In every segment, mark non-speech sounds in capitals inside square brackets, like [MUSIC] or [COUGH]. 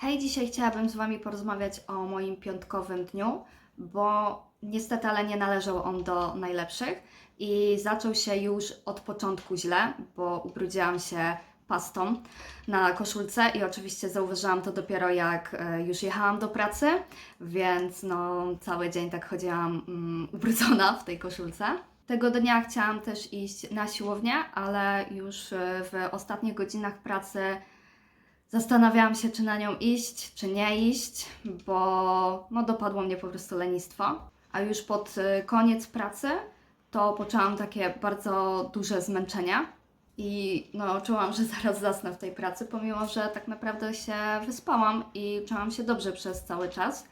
Hej, dzisiaj chciałabym z Wami porozmawiać o moim piątkowym dniu, bo niestety, ale nie należał on do najlepszych i zaczął się już od początku źle, bo ubrudziłam się pastą na koszulce i oczywiście zauważyłam to dopiero jak e, już jechałam do pracy, więc no cały dzień tak chodziłam mm, [LAUGHS] ubrudzona w tej koszulce. Tego dnia chciałam też iść na siłownię, ale już e, w ostatnich godzinach pracy Zastanawiałam się, czy na nią iść, czy nie iść, bo no, dopadło mnie po prostu lenistwo. A już pod y, koniec pracy to poczułam takie bardzo duże zmęczenia i no, czułam, że [LAUGHS] zaraz zasnę w tej pracy, pomimo że tak naprawdę się wyspałam i czułam się dobrze przez cały czas.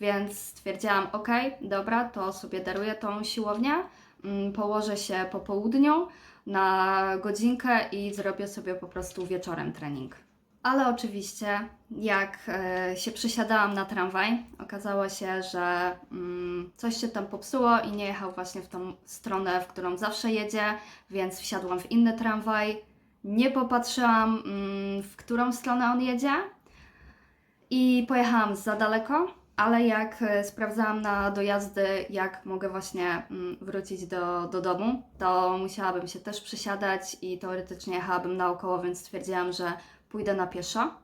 Więc stwierdziłam, ok, dobra, to sobie daruję tą siłownię, mm, położę się po południu na godzinkę i zrobię sobie po prostu wieczorem trening. Ale oczywiście, jak e, się przesiadałam na tramwaj, okazało się, że mm, coś się tam popsuło i nie jechał właśnie w tą stronę, w którą zawsze jedzie, więc wsiadłam w inny tramwaj. Nie popatrzyłam, mm, w którą stronę on jedzie i pojechałam za daleko, ale jak e, sprawdzałam na dojazdy, jak mogę właśnie mm, wrócić do, do domu, to musiałabym się też przesiadać i teoretycznie jechałabym naokoło, więc stwierdziłam, że pójdę na pieszo,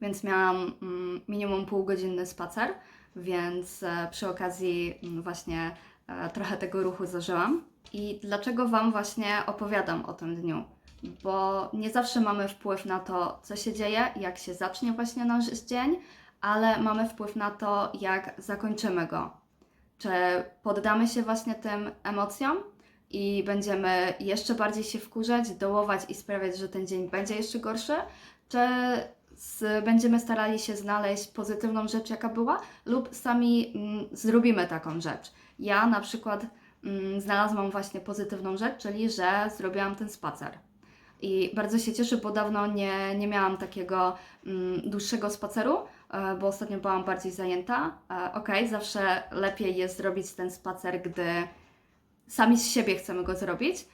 więc miałam mm, minimum półgodzinny spacer, więc e, przy okazji mm, właśnie e, trochę tego ruchu zażyłam. I dlaczego Wam właśnie opowiadam o tym dniu? Bo nie zawsze mamy wpływ na to, co się dzieje, jak się zacznie właśnie nasz dzień, ale mamy wpływ na to, jak zakończymy go. Czy poddamy się właśnie tym emocjom i będziemy jeszcze bardziej się wkurzać, dołować i sprawiać, że ten dzień będzie jeszcze gorszy, czy z, będziemy starali się znaleźć pozytywną rzecz, jaka była, lub sami mm, zrobimy taką rzecz. Ja na przykład mm, znalazłam właśnie pozytywną rzecz, czyli że zrobiłam ten spacer. I bardzo się cieszę, bo dawno nie, nie miałam takiego mm, dłuższego spaceru, e, bo ostatnio byłam bardziej zajęta. E, Okej, zawsze lepiej jest zrobić ten spacer, gdy sami z siebie chcemy go zrobić,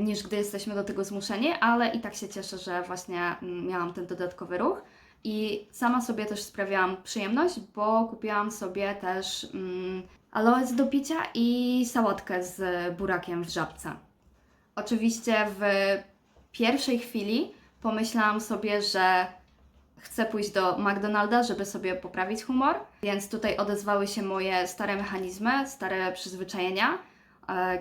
niż gdy jesteśmy do tego zmuszeni, ale i tak się cieszę, że właśnie mm, miałam ten dodatkowy ruch. I sama sobie też sprawiałam przyjemność, bo kupiłam sobie też mm, aloes do picia i sałatkę z burakiem w żabce. Oczywiście w pierwszej chwili pomyślałam sobie, że chcę pójść do McDonalda, żeby sobie poprawić humor, więc tutaj odezwały się moje stare mechanizmy, stare przyzwyczajenia,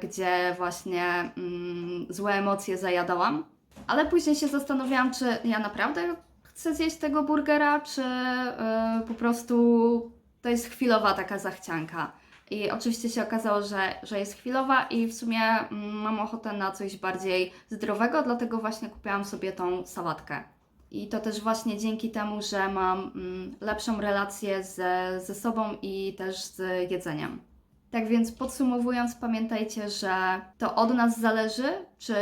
gdzie właśnie mm, złe emocje zajadałam. Ale później się zastanawiałam, czy ja naprawdę chcę zjeść tego burgera, czy e, po prostu to jest chwilowa taka zachcianka. I oczywiście się okazało, że, że jest chwilowa i w sumie mm, mam ochotę na coś bardziej zdrowego, dlatego właśnie kupiłam sobie tą sałatkę. I to też właśnie dzięki temu, że mam mm, lepszą relację ze, ze sobą i też z jedzeniem. Tak więc podsumowując, pamiętajcie, że to od nas zależy, czy,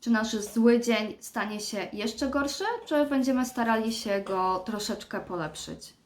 czy nasz zły dzień stanie się jeszcze gorszy, czy będziemy starali się go troszeczkę polepszyć.